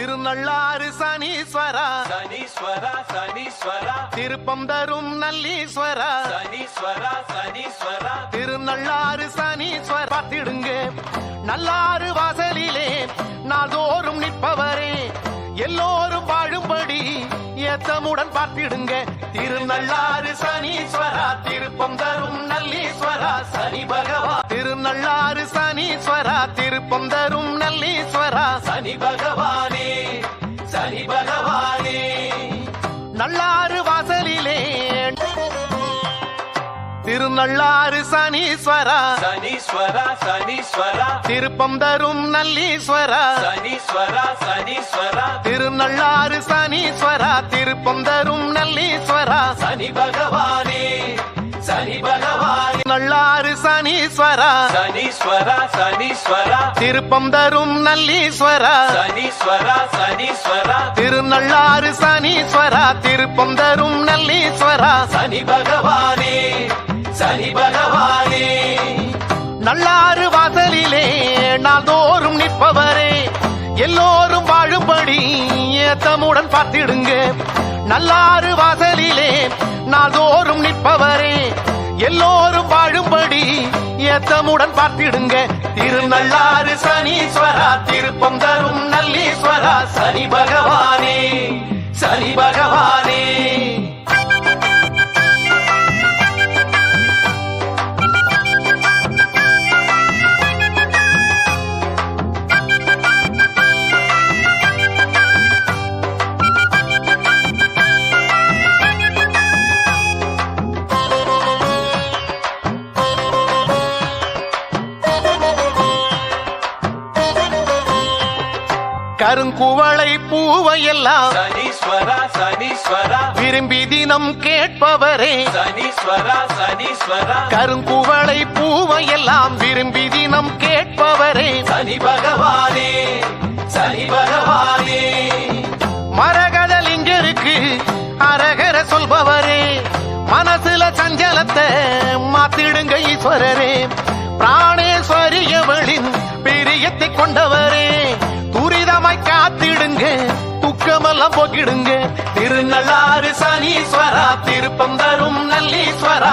திருநள்ளாறு சனீஸ்வரா. சனீஸ்வரா சனீஸ்வரா. திருப்பம் தரும் நல்லீஸ்வரா. சனீஸ்வரா சனீஸ்வரா. திருநள்ளாறு சனீஸ்வர். பார்த்திடுங்க. நல்லாறு வாசலிலே நாள்தோறும் நிற்பவரே. எல்லோரும் வாழும்படி ஏத்தமுடன் பார்த்திடுங்க. திருநள்ளாறு சனீஸ்வரா. திருப்பம் தரும் நல்லீஸ்வரா. சனி பகவா. திருநள்ளாறு சனீஸ்வரா. திருப்பம் தரும் நல்லீஸ்வரா. சனி பகவானே. திருநள்ளாறு சனீஸ்வரா. சனீஸ்வரா சனீஸ்வரா. திருப்பம் தரும் நல்லீஸ்வரா. சனீஸ்வரா சனீஸ்வரா. திருநள்ளாறு சனீஸ்வரா திருப்பம் தரும் நல்லீஸ்வரா. சனி பகவானே சனி பகவானே. நள்ளாறு சனீஸ்வரா. சனீஸ்வரா சனீஸ்வரா. திருப்பம் தரும் நல்லீஸ்வரா. சனீஸ்வரா சனீஸ்வரா. திருநள்ளாறு சனீஸ்வரா திருப்பம் தரும் நல்லீஸ்வரா. சனி பகவானே சனி பகவானே நல்லாறு வாசலிலே நாள்தோறும் நிற்பவரே. எல்லோரும் வாழும்படி ஏத்தமுடன் பார்த்திடுங்க. நல்லாறு வாசலிலே நாள்தோறும் நிற்பவரே. எல்லோரும் வாழும்படி ஏத்தமுடன் பார்த்திடுங்க. திருநள்ளாறு சனீஸ்வரா திருப்பம் தரும் நல்லீஸ்வரா சனி பகவான் கருங்குவளை பூவையெல்லாம் சனீஸ்வரா சனீஸ்வரா. விரும்பி தினம் கேட்பவரே. சனீஸ்வரா சனீஸ்வரா. கருங்குவளை பூவையெல்லாம் விரும்பி தினம் கேட்பவரே. சனி பகவானே சனி பகவானே. மரகதல் இங்க இருக்கு அரகர சொல்பவரே. மனசுல சஞ்சலத்தை மாத்திடுங்க ஈஸ்வரரே. பிராணேஸ்வரியவளின் துரிதமாய் காத்திடுங்க. துக்கமெல்லாம் போக்கிடுங்க. திருநள்ளாறு சனீஸ்வரா திருப்பம் தரும் நல்லீஸ்வரா.